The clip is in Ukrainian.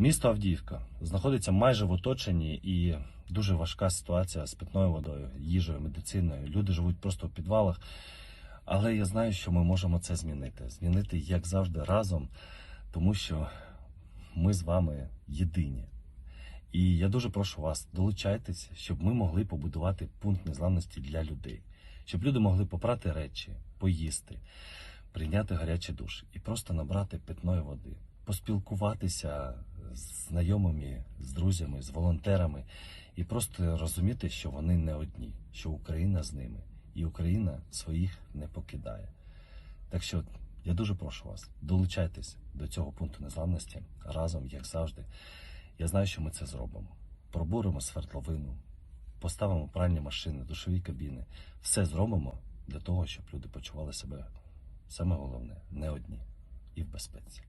Місто Авдіївка знаходиться майже в оточенні і дуже важка ситуація з питною водою, їжею, медициною. Люди живуть просто в підвалах. Але я знаю, що ми можемо це змінити. Змінити, як завжди, разом, тому що ми з вами єдині. І я дуже прошу вас, долучайтесь, щоб ми могли побудувати пункт незламності для людей, щоб люди могли попрати речі, поїсти, прийняти гарячий душ і просто набрати питної води, поспілкуватися знайомими, з друзями, з волонтерами і просто розуміти, що вони не одні, що Україна з ними, і Україна своїх не покидає. Так що я дуже прошу вас, долучайтесь до цього пункту незламності разом, як завжди. Я знаю, що ми це зробимо. Пробуримо свердловину, поставимо пральні машини, душові кабіни. Все зробимо для того, щоб люди почували себе саме головне не одні і в безпеці.